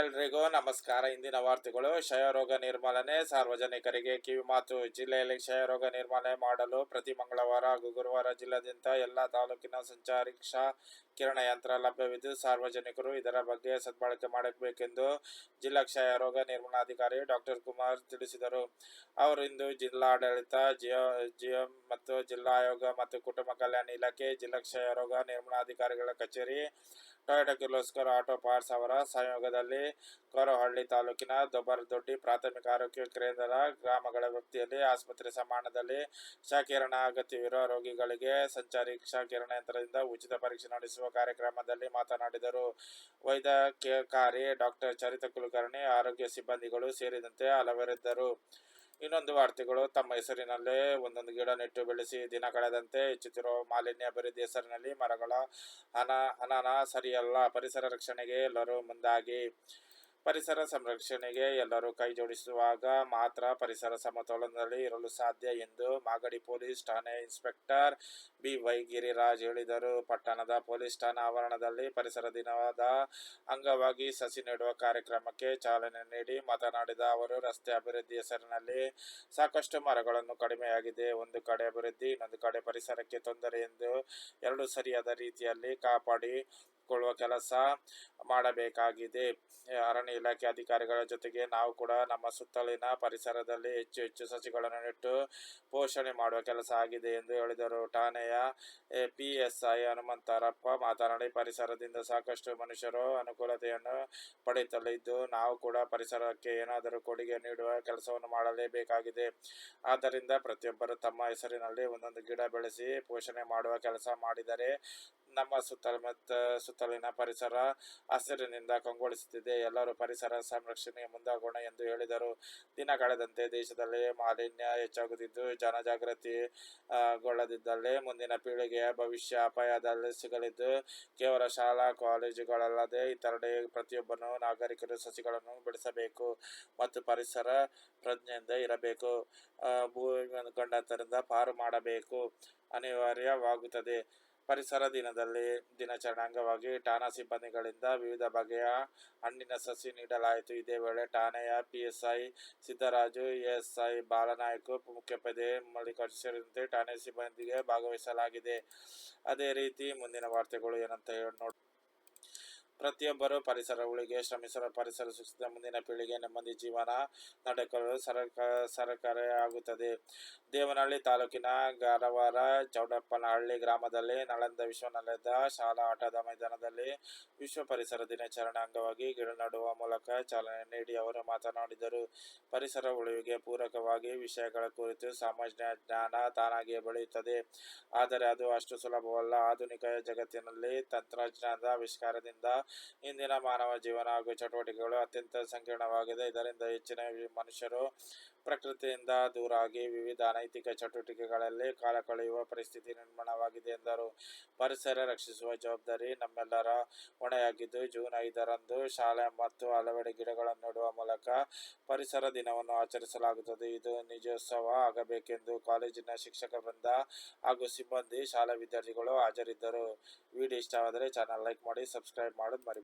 ಎಲ್ರಿಗೂ ನಮಸ್ಕಾರ. ಇಂದಿನ ವಾರ್ತೆಗಳು ಕ್ಷಯರೋಗ ನಿರ್ಮೂಲನೆ, ಸಾರ್ವಜನಿಕರಿಗೆ ಕಿವಿಮಾತು ಜಿಲ್ಲೆಯಲ್ಲಿ ಕ್ಷಯರೋಗ ನಿರ್ಮೂಲನೆ ಮಾಡಲು ಪ್ರತಿ ಮಂಗಳವಾರ ಹಾಗೂ ಗುರುವಾರ ಜಿಲ್ಲಾದ್ಯಂತ ಎಲ್ಲ ತಾಲೂಕಿನ ಸಂಚಾರಿ ಕಿರಣ ಯಂತ್ರ ಲಭ್ಯವಿದ್ದು, ಸಾರ್ವಜನಿಕರು ಇದರ ಬಗ್ಗೆ ಸದ್ಬಳಕೆ ಮಾಡಬೇಕೆಂದು ಜಿಲ್ಲಾ ಕ್ಷಯರೋಗ ನಿರ್ಮೂಲನಾಧಿಕಾರಿ ಡಾಕ್ಟರ್ ಕುಮಾರ್ ತಿಳಿಸಿದರು. ಅವರು ಇಂದು ಜಿಲ್ಲಾಡಳಿತ, ಜಿಯೋ ಜಿಯೋ ಮತ್ತು ಜಿಲ್ಲಾ ಆಯೋಗ ಮತ್ತು ಕುಟುಂಬ ಕಲ್ಯಾಣ ಇಲಾಖೆ ಜಿಲ್ಲಾ ಕ್ಷಯರೋಗ ನಿರ್ಮೂಲನಾಧಿಕಾರಿಗಳ ಕಚೇರಿ ಟೊಯೋಟಾ ಕಿರ್ಲೋಸ್ಕರ್ ಆಟೋ ಪಾರ್ಟ್ಸ್ ಅವರ ಸಹಯೋಗದಲ್ಲಿ ಕೋರಹಳ್ಳಿ ತಾಲೂಕಿನ ದೊಬ್ಬರದೊಡ್ಡಿ ಪ್ರಾಥಮಿಕ ಆರೋಗ್ಯ ಕೇಂದ್ರದ ಗ್ರಾಮಗಳ ವ್ಯಾಪ್ತಿಯಲ್ಲಿ ಆಸ್ಪತ್ರೆ ಸಮಾನದಲ್ಲಿ ಕ್ಷಕಿರಣ ಅಗತ್ಯವಿರುವ ರೋಗಿಗಳಿಗೆ ಸಂಚಾರಿ ಕ್ಷಕಿರಣ ಯಂತ್ರದಿಂದ ಉಚಿತ ಪರೀಕ್ಷೆ ನಡೆಸುವ ಕಾರ್ಯಕ್ರಮದಲ್ಲಿ ಮಾತನಾಡಿದರು. ವೈದ್ಯಕಾರಿ ಡಾಕ್ಟರ್ ಚರಿತ ಕುಲಕರ್ಣಿ, ಆರೋಗ್ಯ ಸಿಬ್ಬಂದಿಗಳು ಸೇರಿದಂತೆ ಹಲವರಿದ್ದರು. ಇನ್ನೊಂದು ವಾರ್ತೆಗಳು. ತಮ್ಮ ಹೆಸರಿನಲ್ಲೇ ಒಂದೊಂದು ಗಿಡ ನೆಟ್ಟು ಬೆಳೆಸಿ ದಿನ ಕಳೆದಂತೆ ಹೆಚ್ಚುತ್ತಿರುವ ಮಾಲಿನ್ಯ ಅಭಿವೃದ್ಧಿ ಹೆಸರಿನಲ್ಲಿ ಮರಗಳ ಅನ, ಅನಾನ ಸರಿಯಲ್ಲ. ಪರಿಸರ ರಕ್ಷಣೆಗೆ ಎಲ್ಲರೂ ಮುಂದಾಗಿ. ಪರಿಸರ ಸಂರಕ್ಷಣೆಗೆ ಎಲ್ಲರೂ ಕೈ ಜೋಡಿಸುವಾಗ ಮಾತ್ರ ಪರಿಸರ ಸಮತೋಲನದಲ್ಲಿ ಇರಲು ಸಾಧ್ಯ ಎಂದು ಮಾಗಡಿ ಪೊಲೀಸ್ ಠಾಣೆ ಇನ್ಸ್ಪೆಕ್ಟರ್ ಬಿ ವೈ ಗಿರಿರಾಜ್ ಹೇಳಿದರು. ಪಟ್ಟಣದ ಪೊಲೀಸ್ ಠಾಣಾ ಆವರಣದಲ್ಲಿ ಪರಿಸರ ದಿನದ ಅಂಗವಾಗಿ ಸಸಿ ನೆಡುವ ಕಾರ್ಯಕ್ರಮಕ್ಕೆ ಚಾಲನೆ ನೀಡಿ ಮಾತನಾಡಿದ ಅವರು, ರಸ್ತೆ ಅಭಿವೃದ್ಧಿ ಹೆಸರಿನಲ್ಲಿ ಸಾಕಷ್ಟು ಮರಗಳನ್ನು ಕಡಿಮೆಯಾಗಿದೆ. ಒಂದು ಕಡೆ ಅಭಿವೃದ್ಧಿ, ಇನ್ನೊಂದು ಕಡೆ ಪರಿಸರಕ್ಕೆ ತೊಂದರೆ ಎಂದು ಎರಡು ಸರಿಯಾದ ರೀತಿಯಲ್ಲಿ ಕಾಪಾಡಿ ಕೊಳ್ಳುವ ಕೆಲಸ ಮಾಡಬೇಕಾಗಿದೆ. ಅರಣ್ಯ ಇಲಾಖೆ ಅಧಿಕಾರಿಗಳ ಜೊತೆಗೆ ನಾವು ಕೂಡ ನಮ್ಮ ಸುತ್ತಲಿನ ಪರಿಸರದಲ್ಲಿ ಹೆಚ್ಚು ಹೆಚ್ಚು ಸಸಿಗಳನ್ನು ನೆಟ್ಟು ಪೋಷಣೆ ಮಾಡುವ ಕೆಲಸ ಆಗಿದೆ ಎಂದು ಹೇಳಿದರು. ಠಾಣೆಯ ಪಿ ಎಸ್ ಐ ಹನುಮಂತರಪ್ಪ ಮಾತನಾಡಿ, ಪರಿಸರದಿಂದ ಸಾಕಷ್ಟು ಮನುಷ್ಯರು ಅನುಕೂಲತೆಯನ್ನು ಪಡೆಯುತ್ತಲಿದ್ದು, ನಾವು ಕೂಡ ಪರಿಸರಕ್ಕೆ ಏನಾದರೂ ಕೊಡುಗೆ ನೀಡುವ ಕೆಲಸವನ್ನು ಮಾಡಲೇಬೇಕಾಗಿದೆ. ಆದ್ದರಿಂದ ಪ್ರತಿಯೊಬ್ಬರು ತಮ್ಮ ಹೆಸರಿನಲ್ಲಿ ಒಂದೊಂದು ಗಿಡ ಬೆಳೆಸಿ ಪೋಷಣೆ ಮಾಡುವ ಕೆಲಸ ಮಾಡಿದರೆ ನಮ್ಮ ಸುತ್ತಮುತ್ತ ಸುತ್ತಲಿನ ಪರಿಸರ ಹಸಿರಿನಿಂದ ಕಂಗೊಳಿಸುತ್ತಿದೆ. ಎಲ್ಲರೂ ಪರಿಸರ ಸಂರಕ್ಷಣೆಗೆ ಮುಂದಾಗೋಣ ಎಂದು ಹೇಳಿದರು. ದಿನ ಕಳೆದಂತೆ ದೇಶದಲ್ಲಿ ಮಾಲಿನ್ಯ ಹೆಚ್ಚಾಗುತ್ತಿದ್ದು, ಜನಜಾಗೃತಿ ಗೊಳ್ಳದಿದ್ದಲ್ಲಿ ಮುಂದಿನ ಪೀಳಿಗೆಯ ಭವಿಷ್ಯ ಅಪಾಯದಲ್ಲಿ ಸಿಗಲಿದ್ದು, ಕೇವಲ ಶಾಲಾ, ಕಾಲೇಜುಗಳಲ್ಲದೆ ಇತರಡೆ ಪ್ರತಿಯೊಬ್ಬನು ನಾಗರಿಕರು ಸಸಿಗಳನ್ನು ಬೆಳೆಸಬೇಕು ಮತ್ತು ಪರಿಸರ ಪ್ರಜ್ಞೆಯಿಂದ ಇರಬೇಕು. ಭೂಮಿ ಕಂಡತರಿಂದ ಪಾರು ಮಾಡಬೇಕು. ಅನಿವಾರ್ಯವಾಗುತ್ತದೆ. ಪರಿಸರ ದಿನದಲ್ಲಿ ದಿನಾಚರಣೆ ಅಂಗವಾಗಿ ಠಾಣಾ ಸಿಬ್ಬಂದಿಗಳಿಂದ ವಿವಿಧ ಬಗೆಯ ಹಣ್ಣಿನ ಸಸಿ ನೀಡಲಾಯಿತು. ಇದೇ ವೇಳೆ ಠಾಣೆಯ ಪಿಎಸ್ಐ ಸಿದ್ದರಾಜು ಎಎಸ್ಐ ಬಾಲನಾಯಕ್ ಮುಖ್ಯೋಪಾಧ್ಯಾಯ ಮಲ್ಲಿಕಾರ್ಜುನ್ ಸೇರಿದಂತೆ ಠಾಣೆ ಸಿಬ್ಬಂದಿಗೆ ಭಾಗವಹಿಸಲಾಗಿದೆ. ಅದೇ ರೀತಿ ಮುಂದಿನ ವಾರ್ತೆಗಳು ಏನಂತ ಹೇಳಿ ನೋಡಿ ಪ್ರತಿಯೊಬ್ಬರು ಪರಿಸರ ಉಳಿಗೆ ಶ್ರಮಿಸಲು ಪರಿಸರ ಸುಸ್ಥಿತ ಮುಂದಿನ ಪೀಳಿಗೆ ನೆಮ್ಮದಿ ಜೀವನ ನಡೆಕಲು ಸರಕಾರ ಸರಕಾರ ಆಗುತ್ತದೆ. ದೇವನಹಳ್ಳಿ ತಾಲೂಕಿನ ಗಾರವಾರ ಚೌಡಪ್ಪನಹಳ್ಳಿ ಗ್ರಾಮದಲ್ಲಿ ನಳಂದ ವಿಶ್ವವಿದ್ಯಾಲಯದ ಶಾಲಾ ಆಟದ ಮೈದಾನದಲ್ಲಿ ವಿಶ್ವ ಪರಿಸರ ದಿನಾಚರಣೆ ಅಂಗವಾಗಿ ಗಿಡ ನೆಡುವ ಮೂಲಕ ಚಾಲನೆ ನೀಡಿ ಅವರು ಮಾತನಾಡಿದರು. ಪರಿಸರ ಉಳಿವಿಗೆ ಪೂರಕವಾಗಿ ವಿಷಯಗಳ ಕುರಿತು ಸಾಮಾಜಿಕ ಜ್ಞಾನ ತಾನಾಗಿಯೇ ಬೆಳೆಯುತ್ತದೆ. ಆದರೆ ಅದು ಅಷ್ಟು ಸುಲಭವಲ್ಲ. ಆಧುನಿಕ ಜಗತ್ತಿನಲ್ಲಿ ತಂತ್ರಜ್ಞಾನದ ಆವಿಷ್ಕಾರದಿಂದ ಇಂದಿನ ಮಾನವ ಜೀವನ ಹಾಗೂ ಚಟುವಟಿಕೆಗಳು ಅತ್ಯಂತ ಸಂಕೀರ್ಣವಾಗಿದೆ. ಇದರಿಂದ ಹೆಚ್ಚಿನ ಮನುಷ್ಯರು ಪ್ರಕೃತಿಯಿಂದ ದೂರಾಗಿ ವಿವಿಧ ಅನೈತಿಕ ಚಟುವಟಿಕೆಗಳಲ್ಲಿ ಕಾಲ ಕಳೆಯುವ ಪರಿಸ್ಥಿತಿ ನಿರ್ಮಾಣವಾಗಿದೆ ಎಂದರು. ಪರಿಸರ ರಕ್ಷಿಸುವ ಜವಾಬ್ದಾರಿ ನಮ್ಮೆಲ್ಲರ ಹೊಣೆಯಾಗಿದ್ದು, ಜೂನ್ ಐದರಂದು ಶಾಲೆ ಮತ್ತು ಹಲವೆಡೆ ಗಿಡಗಳನ್ನು ನೆಡುವ ಮೂಲಕ ಪರಿಸರ ದಿನವನ್ನು ಆಚರಿಸಲಾಗುತ್ತದೆ. ಇದು ನಿಜೋತ್ಸವ ಆಗಬೇಕೆಂದು ಕಾಲೇಜಿನ ಶಿಕ್ಷಕ ವೃಂದ ಹಾಗೂ ಸಿಬ್ಬಂದಿ, ಶಾಲಾ ವಿದ್ಯಾರ್ಥಿಗಳು ಹಾಜರಿದ್ದರು. ವಿಡಿಯೋ ಇಷ್ಟವಾದರೆ ಚಾನಲ್ ಲೈಕ್ ಮಾಡಿ, ಸಬ್ಸ್ಕ್ರೈಬ್ వాడడం మరి